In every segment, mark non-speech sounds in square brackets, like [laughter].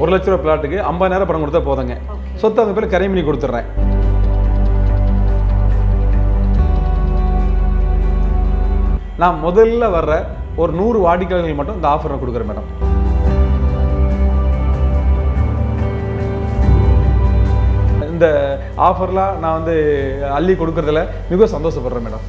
ஒரு லட்ச ரூபா பிளாட்டுக்கு ஐம்பதாயிரம் பணம் கொடுத்தா போதுங்க. சொத்து அவங்க பேர் கரை பண்ணி கொடுத்துட்றேன் நான் முதல்ல வர்ற ஒரு நூறு வாடிக்கையாளர்கள் மட்டும் இந்த ஆஃபர் கொடுக்குறேன் மேடம் இந்த ஆஃபர்லாம் நான் வந்து அள்ளி கொடுக்கறதுல மிக சந்தோஷப்படுறேன் மேடம்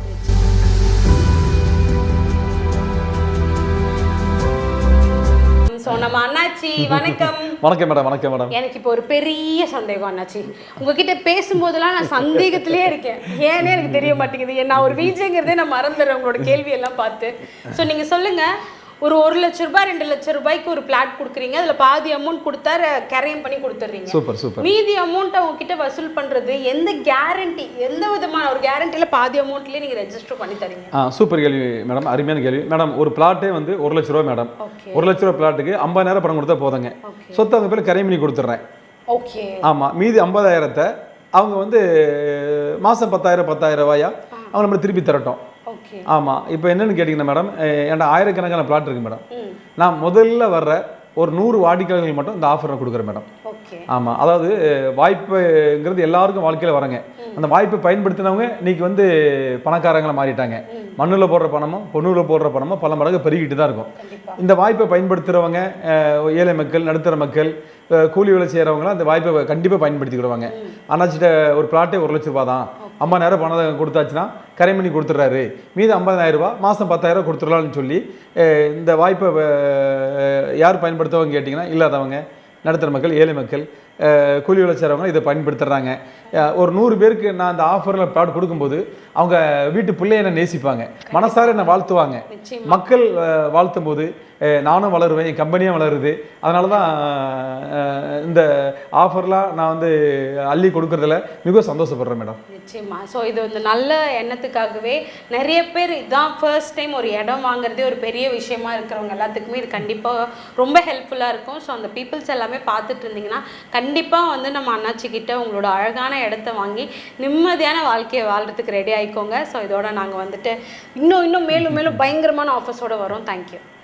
அண்ணாச்சி வணக்கம். [laughs] வணக்கம் மேடம் வணக்கம் மேடம். எனக்கு இப்போ ஒரு பெரிய சந்தேகம் அண்ணாச்சி. உங்ககிட்ட பேசும்போதெல்லாம் நான் சந்தேகத்திலே இருக்கேன். ஏன்னே எனக்கு தெரிய மாட்டேங்குது. நான் ஒரு வீஜங்கிறதே நான் மறந்துடுறேன் உங்களோட கேள்வி எல்லாம் பார்த்து. ஸோ நீங்க சொல்லுங்க ஒரு ஒரு லட்ச ரூபாய் ரெண்டு லட்ச ரூபாய்க்கு ஒரு பிளாட் கொடுக்குறீங்க. அதுல பாதி அமௌண்ட் கொடுத்தா கரையம் பண்ணி கொடுத்துட்றீங்க. Super super. மீதி அமௌண்ட் அவங்க கிட்ட வசூல் பண்றது எந்த கேரண்டி எந்த விதமான ஒரு கேரண்டில பாதி அமௌண்ட்லயே நீங்க ரெஜிஸ்டர் பண்ணி தரீங்க? சூப்பர் கேள்வி மேடம் அருமையான கேள்வி. மேடம் ஒரு பிளாட்டே வந்து ஒரு லட்ச ரூபா மேடம் ஒரு லட்ச ரூபா பிளாட்டுக்கு ஐம்பதாயிரம் பணம் கொடுத்தா போதுங்க. சொத்து அவங்க பேர் கரை பண்ணி கொடுத்துட்றேன். ஓகே ஆமாம் மீதி ஐம்பதாயிரத்தை அவங்க வந்து மாதம் பத்தாயிரம் பத்தாயிரம் ரூபாயா? அவங்க நம்ம திருப்பி தரட்டும். ஆமாம் இப்போ என்னன்னு கேட்டிங்கன்னா மேடம் என்கிட்ட ஆயிரக்கணக்கான பிளாட் இருக்கு மேடம் நான் முதல்ல வர்ற ஒரு நூறு வாடிக்கையாளர்கள் மட்டும் இந்த ஆஃபரை கொடுக்குறேன் மேடம் ஆமாம் அதாவது வாய்ப்புங்கிறது எல்லாருக்கும் வாழ்க்கையில் வரங்க. அந்த வாய்ப்பை பயன்படுத்தினவங்க இன்னைக்கு வந்து பணக்காரங்களா மாறிட்டாங்க. மண்ணில் போடுற பணமும் பொண்ணுல போடுற பணமும் பல மடங்கு பெருகிட்டு தான் இருக்கும். இந்த வாய்ப்பை பயன்படுத்துகிறவங்க ஏழை மக்கள் நடுத்தர மக்கள் கூலி வேலை செய்கிறவங்களாம் இந்த வாய்ப்பை கண்டிப்பாக பயன்படுத்திக்கிடுவாங்க. அண்ணாச்சிட்ட ஒரு பிளாட்டே ஒரு லட்ச ரூபா தான் ஐம்பதாயிரம் பணம் கொடுத்தாச்சுன்னா கரை பண்ணி கொடுத்துட்றாரு. மீது ஐம்பதாயிரம் ரூபாய் மாதம் பத்தாயிரம் கொடுத்துடலாம்னு சொல்லி இந்த வாய்ப்பை யார் பயன்படுத்துவாங்க கேட்டிங்கன்னா இல்லாதவங்க நடுத்தர மக்கள் ஏழை மக்கள் கூலி வேலை செய்கிறவங்க இதை பயன்படுத்துகிறாங்க ஒரு நூறு பேருக்கு நான் இந்த ஆஃபரில் ப்ளாட் கொடுக்கும்போது அவங்க வீட்டு பிள்ளைய என்ன நேசிப்பாங்க? மனசார என்னை வாழ்த்துவாங்க? மக்கள் வாழ்த்தும் போது நானும் வளருவேன் என் கம்பெனியும் வளருது. அதனால தான் இந்த ஆஃபர்லாம் நான் வந்து அள்ளி கொடுக்கறதுல மிக சந்தோஷப்படுறேன் மேடம். நிச்சயமா. ஸோ இது வந்து நல்ல எண்ணத்துக்காகவே நிறைய பேர் இதான் ஃபர்ஸ்ட் டைம் ஒரு இடம் வாங்குறதே ஒரு பெரிய விஷயமா இருக்கிறவங்க எல்லாத்துக்குமே இது கண்டிப்பாக ரொம்ப ஹெல்ப்ஃபுல்லாக இருக்கும். ஸோ அந்த பீப்புள்ஸ் எல்லாமே பார்த்துட்டு இருந்தீங்கன்னா கண்டிப்பாக வந்து நம்ம அண்ணாச்சிக்கிட்ட உங்களோட அழகான இடத்த வாங்கி நிம்மதியான வாழ்க்கையை வாழ்றதுக்கு ரெடி ஆயிக்கோங்க. ஸோ இதோட நாங்கள் வந்துட்டு இன்னும் இன்னும் மேலும் மேலும் பயங்கரமான ஆஃபர்ஸோடு வரோம். தேங்க்யூ